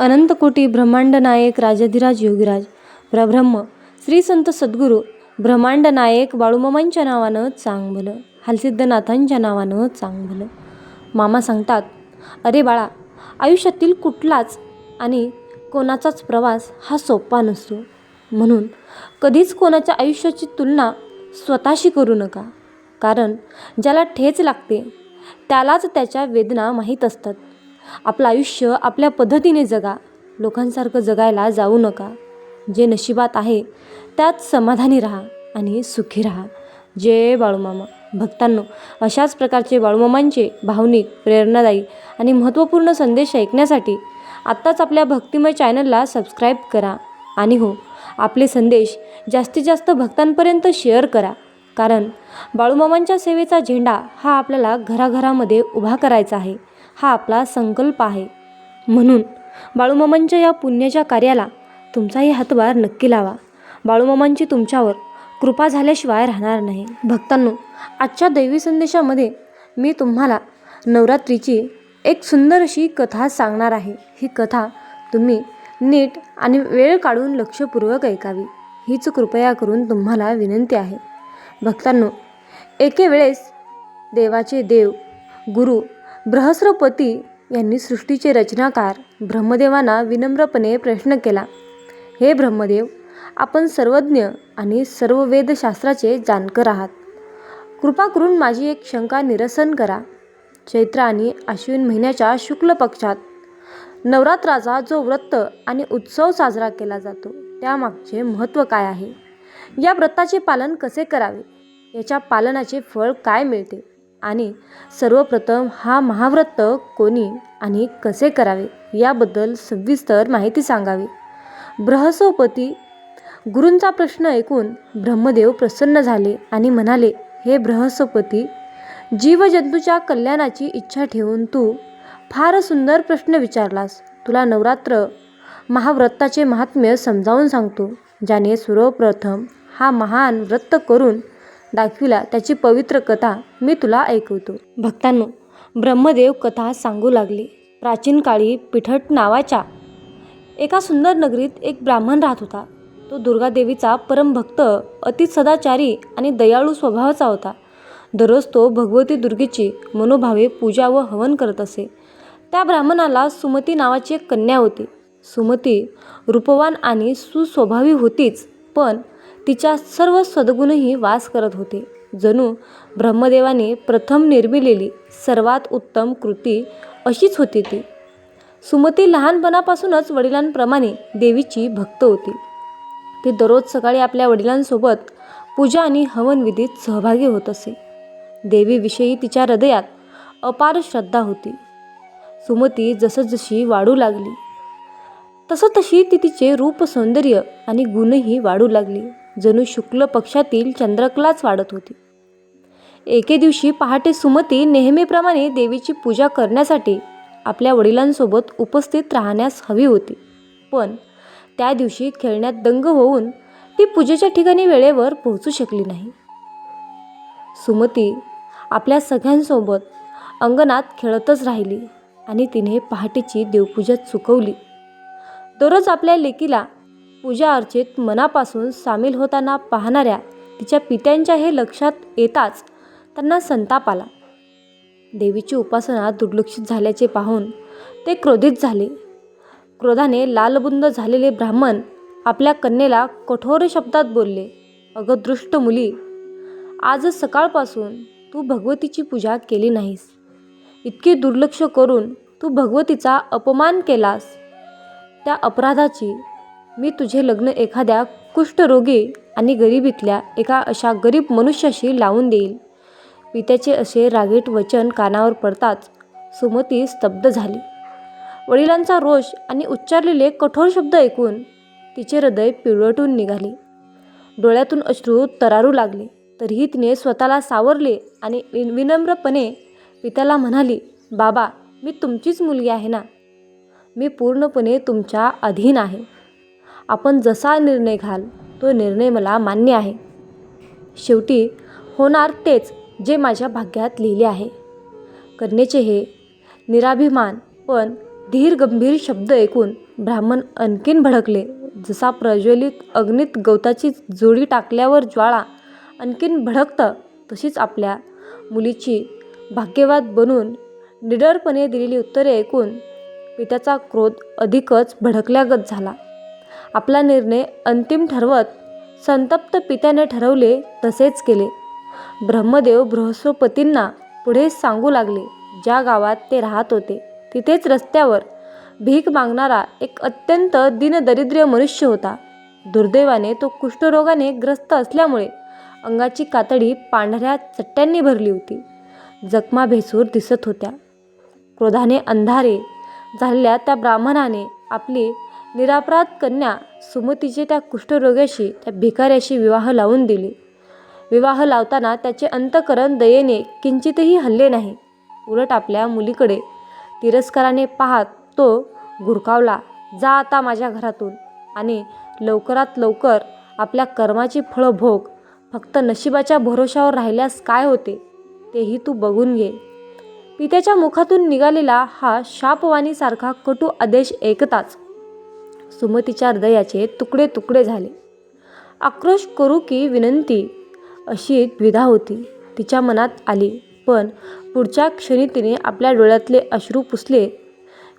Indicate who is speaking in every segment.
Speaker 1: अनंतकोटी ब्रह्मांड नायक राजाधिराज योगीराज. प्रब्रह्म. श्री संत सद्गुरू ब्रह्मांड नायक बाळूमामांच्या नावानं चांगलं हालसिद्धनाथांच्या नावानं चांगलं मामा सांगतात अरे बाळा आयुष्यातील कुठलाच आणि कोणाचाच प्रवास हा सोपा नसतो. म्हणून कधीच कोणाच्या आयुष्याची तुलना स्वतःशी करू नका. कारण ज्याला ठेच लागते त्यालाच त्याच्या वेदना माहीत असतात. आपलं आयुष्य आपल्या पद्धतीने जगा. लोकांसारखं जगायला जाऊ नका. जे नशिबात आहे त्यात समाधानी राहा आणि सुखी राहा. जय बाळूमामा. भक्तांनो अशाच प्रकारचे बाळूमामांचे भावनिक प्रेरणादायी आणि महत्त्वपूर्ण संदेश ऐकण्यासाठी आत्ताच आपल्या भक्तिमय चॅनलला सबस्क्राईब करा. आणि हो आपले संदेश जास्तीत जास्त भक्तांपर्यंत शेअर करा. कारण बाळूमामांच्या सेवेचा झेंडा हा आपल्याला घराघरामध्ये उभा करायचा आहे. हा आपला संकल्प आहे. म्हणून बाळूमामांच्या या पुण्याच्या कार्याला तुमचाही हातभार नक्की लावा. बाळूमामांची तुमच्यावर कृपा झाल्याशिवाय राहणार नाही. भक्तांनो आजच्या दैवी संदेशामध्ये मी तुम्हाला नवरात्रीची एक सुंदर अशी कथा सांगणार आहे. ही कथा तुम्ही नीट आणि वेळ काढून लक्षपूर्वक ऐकावी. हीच कृपया करून तुम्हाला विनंती आहे. भक्तांनो एके वेळेस देवाचे देव गुरु बृहस्पती यांनी सृष्टीचे रचनाकार ब्रह्मदेवांना विनम्रपणे प्रश्न केला हे ब्रह्मदेव आपण सर्वज्ञ आणि सर्व वेदशास्त्राचे जाणकर आहात. कृपा करून माझी एक शंका निरसन करा. चैत्र आणि आश्विन महिन्याच्या शुक्ल पक्षात नवरात्राचा जो व्रत आणि उत्सव साजरा केला जातो त्यामागचे महत्त्व काय आहे? या व्रताचे पालन कसे करावे? याच्या पालनाचे फळ काय मिळते? आणि सर्वप्रथम हा महाव्रत कोणी आणि कसे करावे याबद्दल सविस्तर माहिती सांगावी. बृहस्पती गुरूंचा प्रश्न ऐकून ब्रह्मदेव प्रसन्न झाले आणि म्हणाले हे बृहस्पती जीवजंतूच्या कल्याणाची इच्छा ठेवून तू फार सुंदर प्रश्न विचारलास. तुला नवरात्र महाव्रताचे महात्म्य समजावून सांगतो ज्याने सर्वप्रथम हा महान व्रत करून दाखविला त्याची पवित्र कथा मी तुला ऐकवतो. भक्तांनो ब्रह्मदेव कथा सांगू लागले. प्राचीन काळी पिठट नावाच्या एका सुंदर नगरीत एक ब्राह्मण राहत होता. तो दुर्गादेवीचा परमभक्त अति सदाचारी आणि दयाळू स्वभावाचा होता. दररोज तो भगवती दुर्गेची मनोभावे पूजा व हवन करत असे. त्या ब्राह्मणाला सुमती नावाची एक कन्या होती. सुमती रूपवान आणि सुस्वभावी होतीच पण तिच्या सर्व सद्गुणही वास करत होते. जणू ब्रह्मदेवाने प्रथम निर्मिलेली सर्वात उत्तम कृती अशीच होती ती. सुमती लहानपणापासूनच वडिलांप्रमाणे देवीची भक्त होती. ती दररोज सकाळी आपल्या वडिलांसोबत पूजा आणि हवनविधीत सहभागी होत असे. देवीविषयी तिच्या हृदयात अपार श्रद्धा होती. सुमती जसं जशी वाढू लागली तसं तशी ती तिचे रूप सौंदर्य आणि गुणही वाढू लागली. जणू शुक्ल पक्षातील चंद्रकलाच वाढत होती. एके दिवशी पहाटे सुमती नेहमीप्रमाणे देवीची पूजा करण्यासाठी आपल्या वडिलांसोबत उपस्थित राहण्यास हवी होती. पण त्या दिवशी खेळण्यात दंग होऊन ती पूजेच्या ठिकाणी वेळेवर पोहोचू शकली नाही. सुमती आपल्या सगळ्यांसोबत अंगणात खेळतच राहिली आणि तिने पहाटेची देवपूजा चुकवली. दररोज आपल्या लेकीला पूजा अर्चेत मनापासून सामील होताना पाहणाऱ्या तिच्या पित्यांच्या हे लक्षात येताच त्यांना संताप आला. देवीची उपासना दुर्लक्षित झाल्याचे पाहून ते क्रोधित झाले. क्रोधाने लालबुंद झालेले ब्राह्मण आपल्या कन्येला कठोर शब्दात बोलले अगं दृष्ट मुली आज सकाळपासून तू भगवतीची पूजा केली नाहीस. इतके दुर्लक्ष करून तू भगवतीचा अपमान केलास. त्या अपराधाची मी तुझे लग्न एखाद्या कुष्ठरोगी आणि गरिबीतल्या एका अशा गरीब मनुष्याशी लावून देईल. पित्याचे असे रागीट वचन कानावर पडताच सुमती स्तब्ध झाली. वडिलांचा रोष आणि उच्चारलेले कठोर शब्द ऐकून तिचे हृदय पिळवटून निघाले. डोळ्यातून अश्रू तरारू लागले. तरीही तिने स्वतःला सावरले आणि विन विनम्रपणे पित्याला म्हणाली बाबा मी तुमचीच मुलगी आहे ना? मी पूर्णपणे तुमच्या अधीन आहे. आपण जसा निर्णय घाल तो निर्णय मला मान्य आहे. शेवटी होणार तेच जे माझ्या भाग्यात लिहिले आहे. कन्येचे हे निराभिमान पण धीर गंभीर शब्द ऐकून ब्राह्मण आणखीन भडकले. जसा प्रज्वलित अग्नीत गवताची जोडी टाकल्यावर ज्वाळा आणखीन भडकतं तशीच आपल्या मुलीची भाग्यवाद बनून निडरपणे दिलेली उत्तरे ऐकून पित्याचा क्रोध अधिकच भडकल्यागत झाला. आपला निर्णय अंतिम ठरवत संतप्त पित्याने ठरवले तसेच केले. ब्रह्मदेव बृहस्पतींना पुढे सांगू लागले ज्या गावात ते राहत होते तिथेच रस्त्यावर भीक मागणारा एक अत्यंत दिनदरिद्र्य मनुष्य होता. दुर्दैवाने तो कुष्ठरोगाने ग्रस्त असल्यामुळे अंगाची कातडी पांढऱ्या चट्ट्यांनी भरली होती. जखमा भेसूर दिसत होत्या. क्रोधाने अंधारे झालेल्या त्या ब्राह्मणाने आपली निरापराध कन्या सुमतीचे त्या कुष्ठरोग्याशी त्या भिकाऱ्याशी विवाह लावून दिले. विवाह लावताना त्याचे अंतकरण दयेने किंचितही हल्ले नाही. उलट आपल्या मुलीकडे तिरस्काराने पाहत तो गुरकावला जा आता माझ्या घरातून. आणि लवकरात लवकर आपल्या कर्माची फळं भोग फक्त नशिबाच्या भरोशावर राहिल्यास काय होते तेही तू बघून घे. पित्याच्या मुखातून निघालेला हा शापवाणीसारखा कटू आदेश ऐकताच सुमतीच्या हृदयाचे तुकडे तुकडे झाले. आक्रोश करू की विनंती? अशी द्विधा होती. तिच्या मनात आली. पण पुढच्या क्षणी तिने आपल्या डोळ्यातले अश्रू पुसले.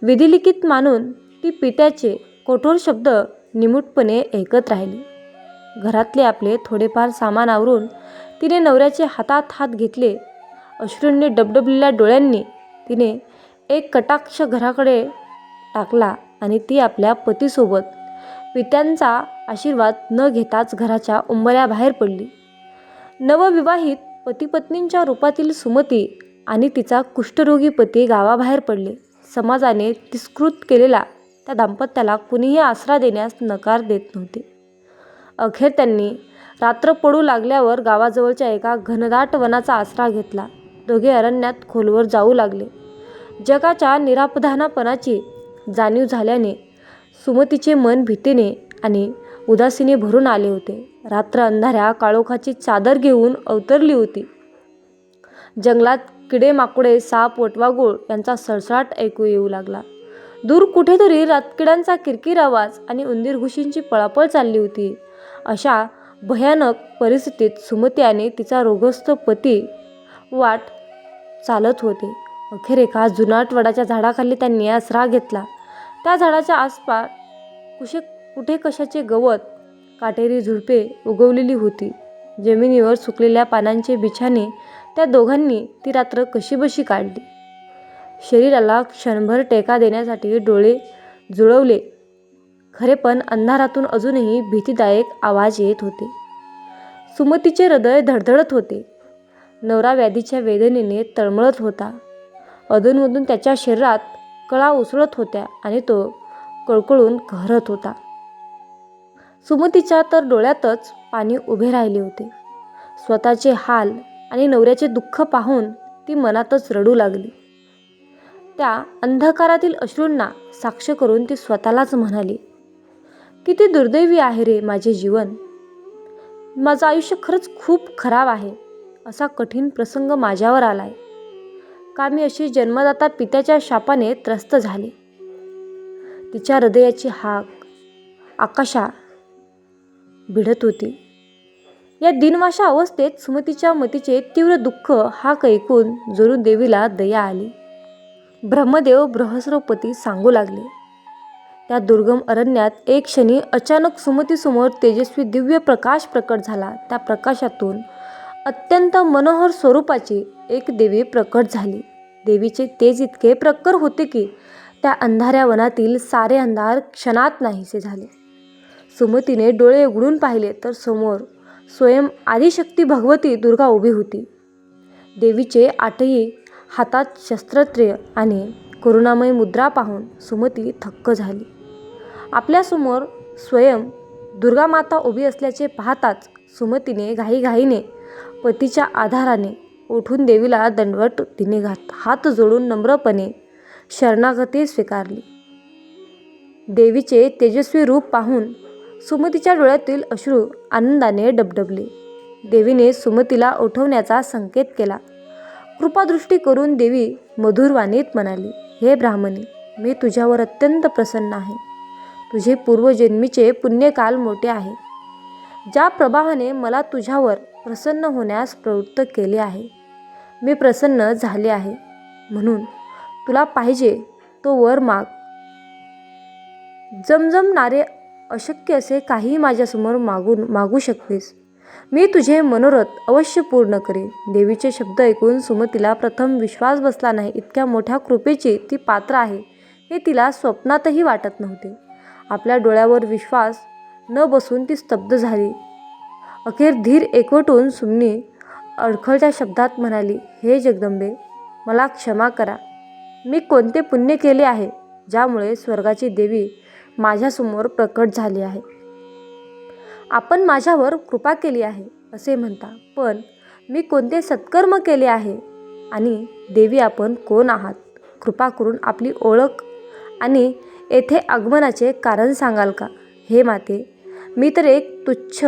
Speaker 1: विधिलिखित मानून ती पित्याचे कठोर शब्द निमूटपणे ऐकत राहिली. घरातले आपले थोडेफार सामान आवरून तिने नवऱ्याचे हातात हात घेतले. अश्रूंनी डबडबलेल्या डोळ्यांनी तिने एक कटाक्ष घराकडे टाकला. आणि ती आपल्या पतीसोबत. पित्यांचा आशीर्वाद न घेताच घराच्या उंबऱ्याबाहेर पडली. नवविवाहित पतीपत्नींच्या रूपातील सुमती आणि तिचा कुष्ठरोगी पती गावाबाहेर पडले. समाजाने तिस्कृत केलेला त्या दाम्पत्याला कुणीही आसरा देण्यास नकार देत नव्हते. अखेर त्यांनी रात्र पडू लागल्यावर गावाजवळच्या एका घनदाट वनाचा आसरा घेतला. दोघे अरण्यात खोलवर जाऊ लागले. जगाच्या निरापधानापणाची जाणीव झाल्याने सुमतीचे मन भीतीने आणि उदासीने भरून आले होते. रात्र अंधाऱ्या काळोखाची चादर घेऊन अवतरली होती. जंगलात किडे माकुडे साप वटवागुळ यांचा सळसळाट ऐकू येऊ लागला. दूर कुठेतरी रातकिड्यांचा किरकिर आवाज आणि उंदीर घुशींची पळापळ चालली होती. अशा भयानक परिस्थितीत सुमती आणि तिचा रोगस्थ पती वाट चालत होते. अखेर एका जुनाट वडाच्या झाडाखाली त्यांनी आसरा घेतला. त्या झाडाच्या आसपास कुशे कुठे कशाचे गवत काटेरी झुडपे उगवलेली होती. जमिनीवर सुकलेल्या पानांचे बिछाने त्या दोघांनी ती रात्र कशीबशी काढली. शरीराला क्षणभर टेका देण्यासाठी डोळे जुळवले. खरे पण अंधारातून अजूनही भीतीदायक आवाज येत होते. सुमतीचे हृदय धडधडत होते. नवरा व्याधीच्या वेदनेने तळमळत होता. अधूनमधून त्याच्या शरीरात कळा उसळत होत्या आणि तो कळकळून घरत होता. सुमतीच्या तर डोळ्यातच पाणी उभे राहिले होते. स्वतःचे हाल आणि नवऱ्याचे दुःख पाहून ती मनातच रडू लागली. त्या अंधकारातील अश्रूंना साक्ष करून ती स्वतःलाच म्हणाली किती दुर्दैवी आहे रे माझे जीवन. माझं आयुष्य खरंच खूप खराब आहे. असा कठीण प्रसंग माझ्यावर आलाय. कामी अशी जन्मदाता पित्याच्या शापाने त्रस्त झाले. तिच्या हृदयाची हाक आकाशा भिडत होती. या दिनवाशा अवस्थेत सुमतीच्या मतीचे तीव्र दुःख हाक ऐकून जणू देवीला दया आली. ब्रह्मदेव बृहस्पती सांगू लागले. त्या दुर्गम अरण्यात एक क्षणी अचानक सुमतीसमोर तेजस्वी दिव्य प्रकाश प्रकट झाला. त्या प्रकाशातून अत्यंत मनोहर स्वरूपाची एक देवी प्रकट झाली. देवीचे तेज इतके प्रखर होते की त्या अंधाऱ्या वनातील सारे अंधार क्षणात नाहीसे झाले. सुमतीने डोळे उघडून पाहिले तर समोर स्वयं आदिशक्ती भगवती दुर्गा उभी होती. देवीचे आठही हातात शस्त्रत्रेय आणि करुणामय मुद्रा पाहून सुमती थक्क झाली. आपल्यासमोर स्वयं दुर्गा माता उभी असल्याचे पाहताच सुमतीने घाईघाईने पतीच्या आधाराने उठून देवीला दंडवट तिने घात हात जोडून नम्रपणे शरणागती स्वीकारली. देवीचे तेजस्वी रूप पाहून सुमतीच्या डोळ्यातील अश्रू आनंदाने डबडबले. देवीने सुमतीला उठवण्याचा संकेत केला. कृपादृष्टी करून देवी मधुरवाणीत म्हणाली हे ब्राह्मणी मी तुझ्यावर अत्यंत प्रसन्न आहे. तुझे पूर्वजन्मीचे पुण्यकाल मोठे आहे. ज्या प्रभावाने मला तुझ्यावर प्रसन्न होण्यास प्रवृत्त केले आहे मी प्रसन्न झाले आहे. म्हणून तुला पाहिजे तो वर माग. जमजमणारे अशक्य असे काही माझ्यासमोर मागून मागू शकतेस. मी तुझे मनोरथ अवश्य पूर्ण करेन. देवीचे शब्द ऐकून सुमतीला प्रथम विश्वास बसला नाही. इतक्या मोठ्या कृपेची ती पात्र आहे हे तिला स्वप्नातही वाटत नव्हते. आपल्या डोळ्यावर विश्वास न बसून ती स्तब्ध झाली. अखेर धीर एकवटून सुमनी अडखळत्या शब्दात म्हणाली हे जगदंबे मला क्षमा करा. मी कोणते पुण्य केले आहे ज्यामुळे स्वर्गाची देवी माझ्यासमोर प्रकट झाली आहे? आपण माझ्यावर कृपा केली आहे असे म्हणता. पण मी कोणते सत्कर्म केले आहे? आणि देवी आपण कोण आहात? कृपा करून आपली ओळख आणि येथे आगमनाचे कारण सांगाल का? हे माते मी तर एक तुच्छ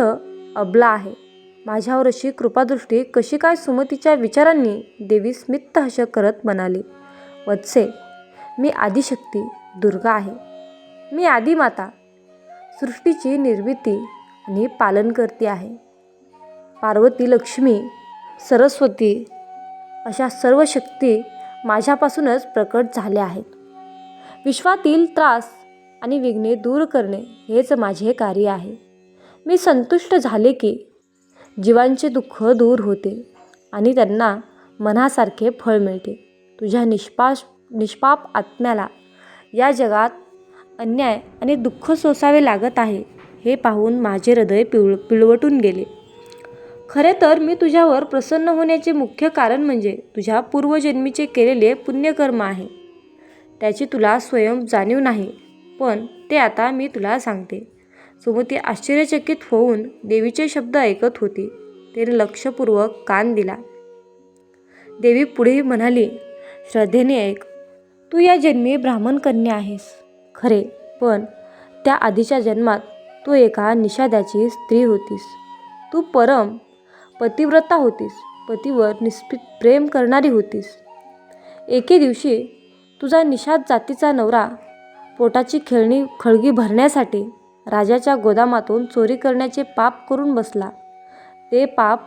Speaker 1: अबला आहे. माझ्यावर अशी कृपादृष्टी कशी काय सुमतीच्या विचारांनी देवी स्मित करत म्हणाली वत्से मी आदिशक्ती दुर्गा आहे. मी आदिमाता. सृष्टीची निर्मिती आणि पालन करते आहे. पार्वती लक्ष्मी सरस्वती अशा सर्व शक्ती माझ्यापासूनच प्रकट झाल्या आहेत. विश्वातील त्रास आणि विघ्ने दूर करणे हेच माझे कार्य आहे. मी संतुष्ट झाले की जीवांचे दुःख दूर होते आणि त्यांना मनासारखे फळ मिळते. तुझ्या निष्पाश निष्पाप आत्म्याला या जगात अन्याय आणि दुःख सोसावे लागत आहे हे पाहून माझे हृदय पिळ पिळवटून गेले. खरे तर मी तुझ्यावर प्रसन्न होण्याचे मुख्य कारण म्हणजे तुझ्या पूर्वजन्मीचे केलेले पुण्यकर्म आहे. त्याची तुला स्वयं जाणीव नाही पण ते आता मी तुला सांगते. सुमती आश्चर्यचकित होऊन देवीचे शब्द ऐकत होती. तिने लक्षपूर्वक कान दिला. देवी पुढे म्हणाली श्रद्धेने ऐक. तू या जन्मी ब्राह्मण कन्या आहेस. खरे पण त्या आधीच्या जन्मात तू एका निषाद्याची स्त्री होतीस. तू परम पतिव्रता होतीस. पतीवर निस्पित प्रेम करणारी होतीस. एके दिवशी तुझा निषाद जातीचा नवरा पोटाची खेळणी खळगी भरण्यासाठी राजाच्या गोदामातून चोरी करण्याचे पाप करून बसला. ते पाप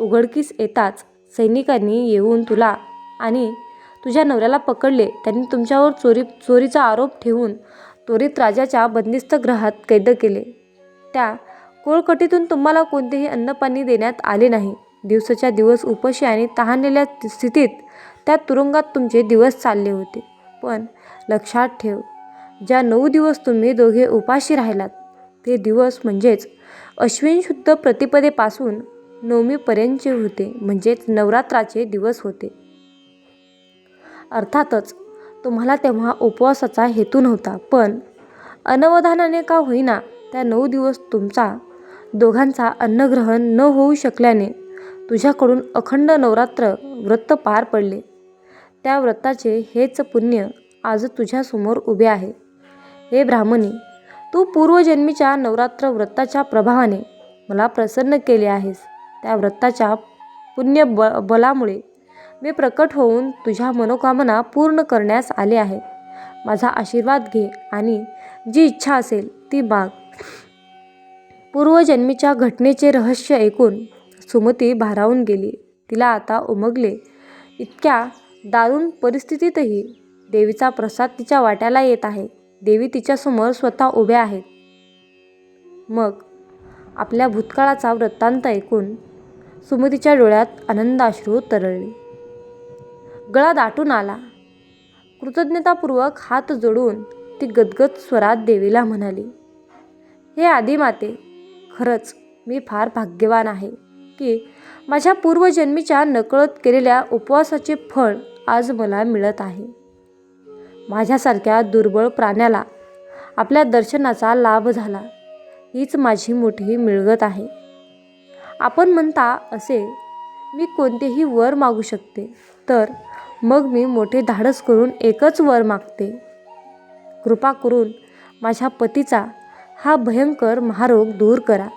Speaker 1: उघडकीस येताच सैनिकांनी येऊन तुला आणि तुझ्या नवऱ्याला पकडले. त्यांनी तुमच्यावर चोरी चोरीचा आरोप ठेवून त्वरित राजाच्या बंदिस्त ग्रहात कैद केले. त्या कोळकटीतून तुम्हाला कोणतेही अन्नपाणी देण्यात आले नाही. दिवसाच्या दिवस उपाशी आणि तहानलेल्या स्थितीत त्या तुरुंगात तुमचे दिवस चालले होते. पण लक्षात ठेव ज्या नऊ दिवस तुम्ही दोघे उपाशी राहिलात ते दिवस म्हणजेच अश्विन शुद्ध प्रतिपदेपासून नवमीपर्यंतचे होते म्हणजेच नवरात्राचे दिवस होते. अर्थातच तुम्हाला तेव्हा उपवासाचा हेतू नव्हता पण अनवधानाने का होईना त्या नऊ दिवस तुमचा दोघांचा अन्नग्रहण न होऊ शकल्याने तुझ्याकडून अखंड नवरात्र व्रत पार पडले. त्या व्रताचे हेच पुण्य आज तुझ्यासमोर उभे आहे. हे ब्राह्मणी तू पूर्वजन्मीच्या नवरात्र व्रताच्या प्रभावाने मला प्रसन्न केले आहेस. त्या व्रताच्या पुण्य ब बलामुळे मी प्रकट होऊन तुझ्या मनोकामना पूर्ण करण्यास आले आहे. माझा आशीर्वाद घे आणि जी इच्छा असेल ती बाग. पूर्वजन्मीच्या घटनेचे रहस्य ऐकून सुमती भारावून गेली. तिला आता उमगले. इतक्या दारुण परिस्थितीतही देवीचा प्रसाद तिच्या वाट्याला येत आहे. देवी तिच्यासमोर स्वतः उभ्या आहेत. मग आपल्या भूतकाळाचा वृत्तांत ऐकून सुमतीच्या डोळ्यात आनंदाश्रू तरळले. गळा दाटून आला. कृतज्ञतापूर्वक हात जोडून ती गदगद स्वरात देवीला म्हणाली हे आदिमाते खरंच मी फार भाग्यवान आहे की माझ्या पूर्वजन्मीच्या नकळत केलेल्या उपवासाचे फळ आज मला मिळत आहे. माझ्यासारख्या दुर्बळ प्राण्याला आपल्या दर्शनाचा लाभ झाला. हीच माझी मोठी मिळगत आहे. आपण म्हणता असे मी कोणतेही वर मागू शकते तर मग मी मोठे धाडस करून एकच वर मागते. कृपा करून माझ्या पतीचा हा भयंकर महारोग दूर करा.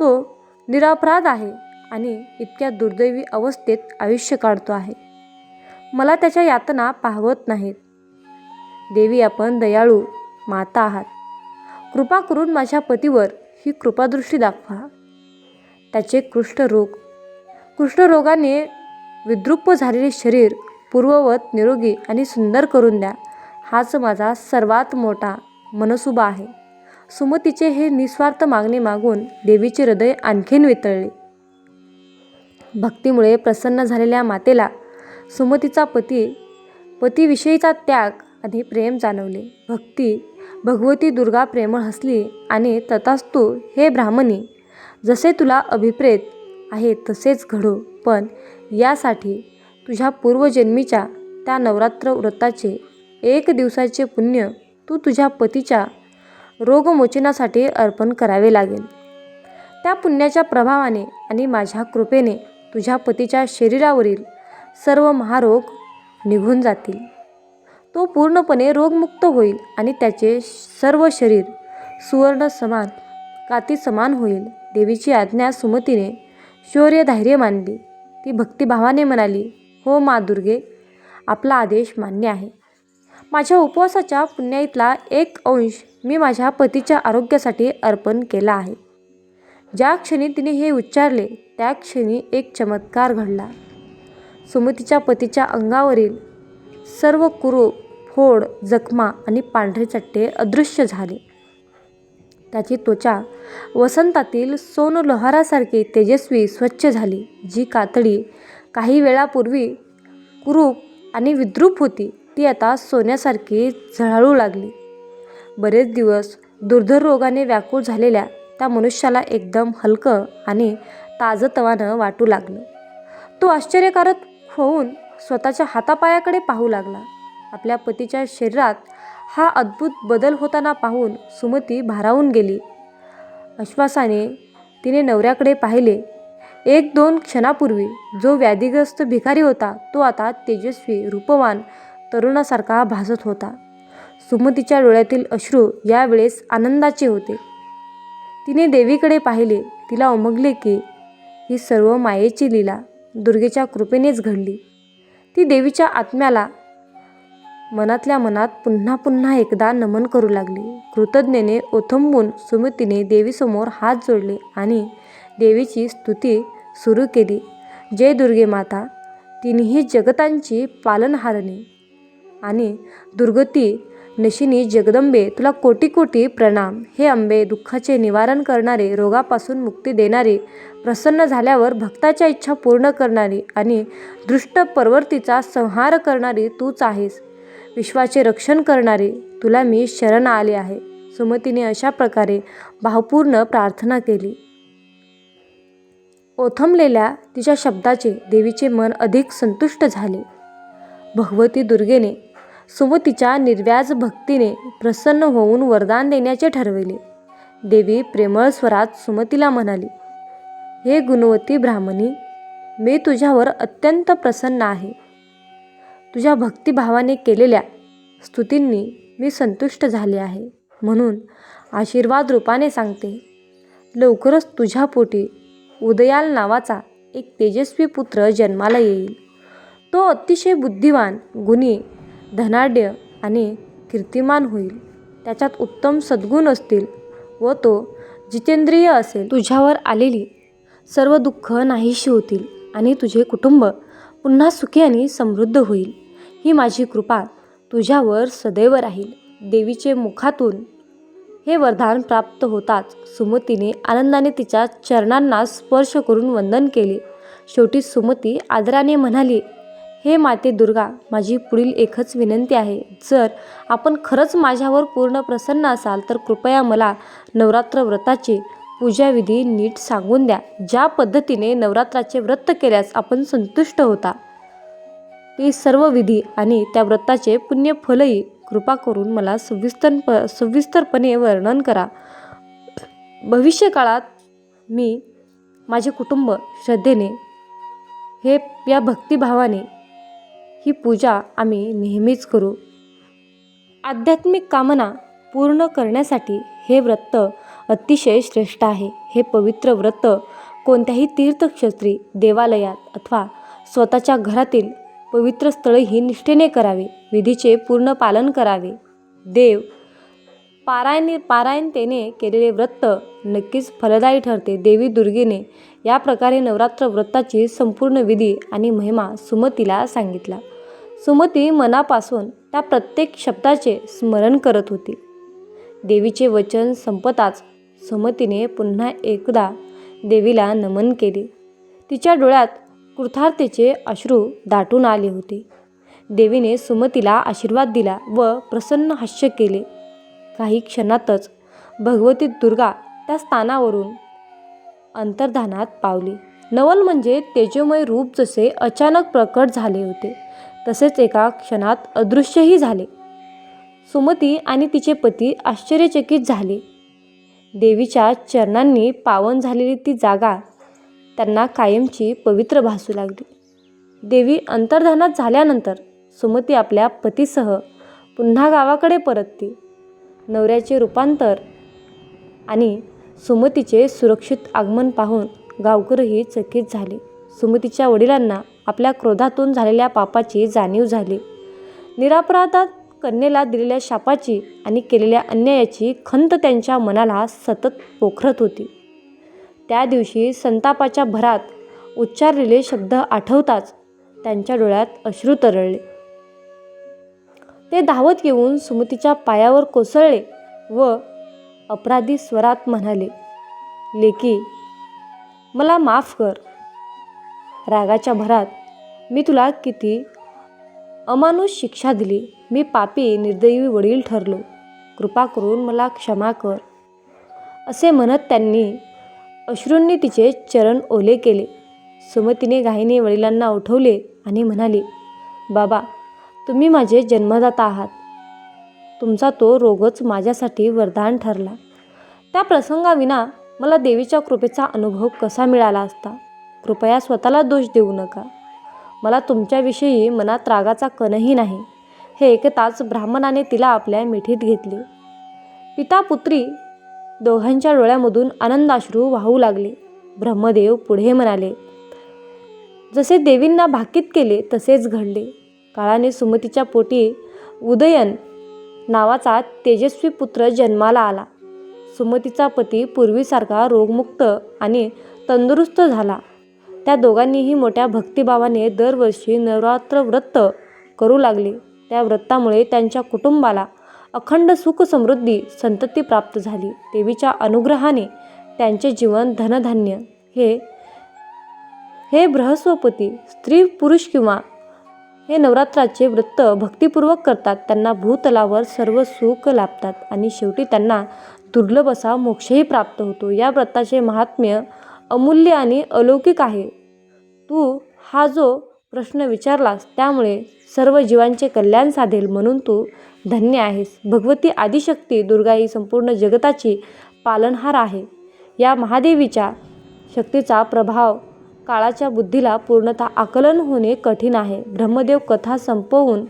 Speaker 1: तो निरापराध आहे आणि इतक्या दुर्दैवी अवस्थेत आयुष्य काढतो आहे. मला त्याच्या यातना पाहवत नाहीत. देवी आपण दयाळू माता आहात. कृपा करून माझ्या पतीवर ही कृपादृष्टी दाखवा. त्याचे कृष्ठरोग कृष्ठरोगाने विद्रुप झालेले शरीर पूर्ववत निरोगी आणि सुंदर करून द्या. हाच माझा सर्वात मोठा मनसुबा आहे. सुमतीचे हे निस्वार्थ मागणे मागून देवीचे हृदय आणखीन वितळले. भक्तीमुळे प्रसन्न झालेल्या मातेला सुमतीचा पती पतीविषयीचा त्याग आणि प्रेम जाणवले. भक्ती भगवती दुर्गा प्रेमळ हसली आणि तथास्तू हे ब्राह्मणी जसे तुला अभिप्रेत आहे तसेच घडो. पण यासाठी तुझ्या पूर्वजन्मीच्या त्या नवरात्र व्रताचे एक दिवसाचे पुण्य तू तुझ्या पतीच्या रोगमोचनासाठी अर्पण करावे लागेल. त्या पुण्याच्या प्रभावाने आणि माझ्या कृपेने तुझ्या पतीच्या शरीरावरील सर्व महारोग निघून जातील. तो पूर्णपणे रोगमुक्त होईल आणि त्याचे सर्व शरीर सुवर्ण समान काती समान होईल. देवीची आज्ञा सुमतीने शौर्य धैर्य मानली. ती भक्तिभावाने म्हणाली हो मा दुर्गे आपला आदेश मान्य आहे. माझ्या उपवासाच्या पुण्याईतला एक अंश मी माझ्या पतीच्या आरोग्यासाठी अर्पण केला आहे. ज्या क्षणी तिने हे उच्चारले त्या क्षणी एक चमत्कार घडला. सुमतीच्या पतीच्या अंगावरील सर्व कुरूप फोड जखमा आणि पांढरे चट्टे अदृश्य झाले. त्याची त्वचा वसंतातील सोनलोहारासारखी तेजस्वी स्वच्छ झाली जी कातडी काही वेळापूर्वी कुरूप आणि विद्रूप होती ती आता सोन्यासारखी झळाळू लागली. बरेच दिवस दुर्धर रोगाने व्याकुळ झालेल्या त्या मनुष्याला एकदम हलकं आणि ताजतवानं वाटू लागलं. तो आश्चर्यकारक होऊन स्वतःच्या हातापायाकडे पाहू लागला. आपल्या पतीच्या शरीरात हा अद्भुत बदल होताना पाहून सुमती भारावून गेली. आश्वासाने तिने नवऱ्याकडे पाहिले. एक दोन क्षणापूर्वी जो व्याधिग्रस्त भिकारी होता तो आता तेजस्वी रूपवान तरुणासारखा भासत होता. सुमतीच्या डोळ्यातील अश्रू यावेळेस आनंदाचे होते. तिने देवीकडे पाहिले. तिला उमगले की ही सर्व मायेची लीला दुर्गेच्या कृपेनेच घडली. ती देवीच्या आत्म्याला मनातल्या मनात पुन्हा पुन्हा एकदा नमन करू लागली. कृतज्ञेने ओथंबून सुमतीने देवीसमोर हात जोडले आणि देवीची स्तुती सुरू केली. जय दुर्गे माता तिन्ही जगतांची पालनहारणी आणि दुर्गती नशिनी जगदंबे तुला कोटी कोटी प्रणाम. हे अंबे दुःखाचे निवारण करणारे रोगापासून मुक्ती देणारे प्रसन्न झाल्यावर भक्ताच्या इच्छा पूर्ण करणारी आणि दृष्ट परवर्तीचा संहार करणारी तूच आहेस. विश्वाचे रक्षण करणारे तुला मी शरण आले आहे. सुमतीने अशा प्रकारे भावपूर्ण प्रार्थना केली. ओथंबलेल्या तिच्या शब्दाचे देवीचे मन अधिक संतुष्ट झाले. भगवती दुर्गेने सुमतीच्या निर्व्याज भक्तीने प्रसन्न होऊन वरदान देण्याचे ठरविले. देवी प्रेमळ स्वरात सुमतीला म्हणाली हे गुणवती ब्राह्मणी मी तुझ्यावर अत्यंत प्रसन्न आहे. तुझ्या भक्तिभावाने केलेल्या स्तुतींनी मी संतुष्ट झाले आहे. म्हणून आशीर्वाद रूपाने सांगते लवकरच तुझ्या पोटी उदयाल नावाचा एक तेजस्वी पुत्र जन्माला येईल. तो अतिशय बुद्धिवान गुणी धनाढ्य आणि कीर्तिमान होईल. त्याच्यात उत्तम सद्गुण असतील व तो जितेंद्रिय असेल. तुझ्यावर आलेली सर्व दुःख नाहीशी होतील आणि तुझे कुटुंब पुन्हा सुखी आणि समृद्ध होईल. ही माझी कृपा तुझ्यावर सदैव राहील. देवीचे मुखातून हे वरदान प्राप्त होताच सुमतीने आनंदाने तिच्या चरणांना स्पर्श करून वंदन केले. शेवटी सुमती आदराने म्हणाली हे माते दुर्गा माझी पुढील एकच विनंती आहे. जर आपण खरंच माझ्यावर पूर्ण प्रसन्न असाल तर कृपया मला नवरात्र व्रताचे पूजाविधी नीट सांगून द्या. ज्या पद्धतीने नवरात्राचे व्रत केल्यास आपण संतुष्ट होता. ते सर्व विधी आणि त्या व्रताचे पुण्यफलही कृपा करून मला सविस्तर प सविस्तरपणे वर्णन करा. भविष्यकाळात मी माझे कुटुंब श्रद्धेने हे या भक्तिभावाने ही पूजा आम्ही नेहमीच करू. आध्यात्मिक कामना पूर्ण करण्यासाठी हे व्रत अतिशय श्रेष्ठ आहे. हे पवित्र व्रत कोणत्याही तीर्थक्षेत्री देवालयात अथवा स्वतःच्या घरातील पवित्र स्थळही निष्ठेने करावे. विधीचे पूर्ण पालन करावे. देव पारायण पारायणतेने केलेले व्रत नक्कीच फलदायी ठरते. देवी दुर्गेने या प्रकारे नवरात्र व्रताची संपूर्ण विधी आणि महिमा सुमतीला सांगितला. सुमती मनापासून त्या प्रत्येक शब्दाचे स्मरण करत होती. देवीचे वचन संपताच सुमतीने पुन्हा एकदा देवीला नमन केले. तिच्या डोळ्यात कृतार्थतेचे अश्रू दाटून आले होते. देवीने सुमतीला आशीर्वाद दिला व प्रसन्न हास्य केले. काही क्षणातच भगवती दुर्गा त्या स्थानावरून अंतर्धानात पावली. नवल म्हणजे तेजोमय रूप जसे अचानक प्रकट झाले होते तसेच एका क्षणात अदृश्यही झाले. सुमती आणि तिचे पती आश्चर्यचकित झाले. देवीच्या चरणांनी पावन झालेली ती जागा त्यांना कायमची पवित्र भासू लागली. देवी अंतर्धानात झाल्यानंतर सुमती आपल्या पतीसह पुन्हा गावाकडे परतती नवऱ्याचे रूपांतर आणि सुमतीचे सुरक्षित आगमन पाहून गावकरही चकित झाले. सुमतीच्या वडिलांना आपल्या क्रोधातून झालेल्या पापाची जाणीव झाली. निरापराधात कन्येला दिलेल्या शापाची आणि केलेल्या अन्यायाची खंत त्यांच्या मनाला सतत पोखरत होती. त्या दिवशी संतापाच्या भरात उच्चारलेले शब्द आठवताच त्यांच्या डोळ्यात अश्रू तरळले. ते धावत येऊन सुमतीच्या पायावर कोसळले व अपराधी स्वरात म्हणाले लेकी मला माफ कर. रागाच्या भरात मी तुला किती अमानुष शिक्षा दिली. मी पापी निर्दयी वडील ठरलो. कृपा करून मला क्षमा कर. असे म्हणत त्यांनी अश्रूंनी तिचे चरण ओले केले. सुमतीने घाईने वडिलांना उठवले आणि म्हणाली बाबा तुम्ही माझे जन्मदाता आहात. तुमचा तो रोगच माझ्यासाठी वरदान ठरला. त्या प्रसंगाविना मला देवीच्या कृपेचा अनुभव कसा मिळाला असता? कृपया स्वतःला दोष देऊ नका. मला तुमच्याविषयी मनात रागाचा कणही नाही. हे ऐकताच ब्राह्मणाने तिला आपल्या मिठीत घेतले. पिता पुत्री दोघांच्या डोळ्यामधून आनंदाश्रू वाहू लागले. ब्रह्मदेव पुढे म्हणाले जसे देवींना भाकीत केले तसेच घडले. काळाने सुमतीच्या पोटी उदयन नावाचा तेजस्वी पुत्र जन्माला आला. सुमतीचा पती पूर्वीसारखा रोगमुक्त आणि तंदुरुस्त झाला. त्या दोघांनीही मोठ्या भक्तिभावाने दरवर्षी नवरात्र व्रत करू लागले. त्या व्रतामुळे त्यांच्या कुटुंबाला अखंड सुख समृद्धी संतती प्राप्त झाली. देवीच्या अनुग्रहाने त्यांचे जीवन धनधान्य हे हे बृहस्वपती स्त्री पुरुष किंवा हे नवरात्राचे व्रत भक्तिपूर्वक करतात. त्यांना भूतलावर सर्व सुख लाभतात आणि शेवटी त्यांना दुर्लभ असा मोक्षही प्राप्त होतो. या व्रताचे महात्म्य अमूल्य आणि अलौकिक आहे. तू हा जो प्रश्न विचारलास त्यामुळे सर्व जीवांचे कल्याण साधेल म्हणून तू धन्य आहेस. भगवती आदिशक्ती दुर्गा ही संपूर्ण जगताची पालनहार आहे. या महादेवीच्या शक्तीचा प्रभाव काळाच्या बुद्धीला पूर्णतः आकलन होणे कठीण आहे. ब्रह्मदेव कथा संपवून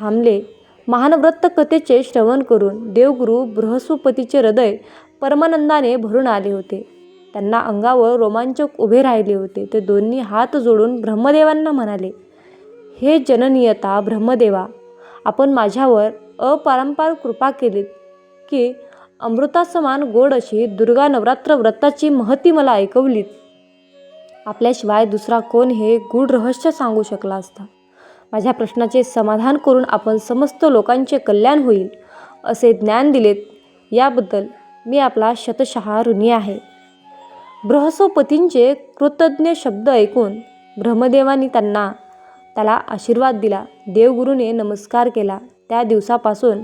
Speaker 1: थांबले. महानव्रत कथेचे श्रवण करून देवगुरु बृहस्पतीचे हृदय परमानंदाने भरून आले होते. त्यांना अंगावर रोमांचक उभे राहिले होते. ते दोन्ही हात जोडून ब्रह्मदेवांना म्हणाले हे जननीयता ब्रह्मदेवा आपण माझ्यावर अपारंपार कृपा केलीत की अमृतासमान गोड अशी दुर्गा नवरात्र व्रताची महती मला ऐकवलीत. आपल्याशिवाय दुसरा कोण हे गूढ रहस्य सांगू शकला असता. माझ्या प्रश्नाचे समाधान करून आपण समस्त लोकांचे कल्याण होईल असे ज्ञान दिलेत. याबद्दल मी आपला शतशः ऋणी आहे. बृहस्पतींचे कृतज्ञ शब्द ऐकून ब्रह्मदेवानी त्यांना त्याला आशीर्वाद दिला. देवगुरूने नमस्कार केला. त्या दिवसापासून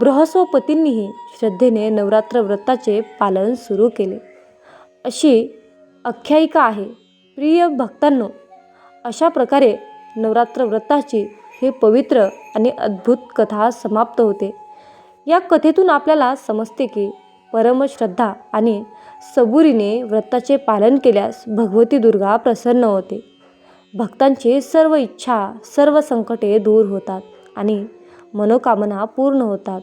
Speaker 1: बृहस्पतींनीही श्रद्धेने नवरात्र व्रताचे पालन सुरू केले. अशी आख्यायिका आहे. प्रिय भक्तांनो अशा प्रकारे नवरात्र व्रताची हे पवित्र आणि अद्भुत कथा समाप्त होते. या कथेतून आपल्याला समजते की परमश्रद्धा आणि सबुरीने व्रताचे पालन केल्यास भगवती दुर्गा प्रसन्न होते. भक्तांची सर्व इच्छा सर्व संकटे दूर होतात आणि मनोकामना पूर्ण होतात.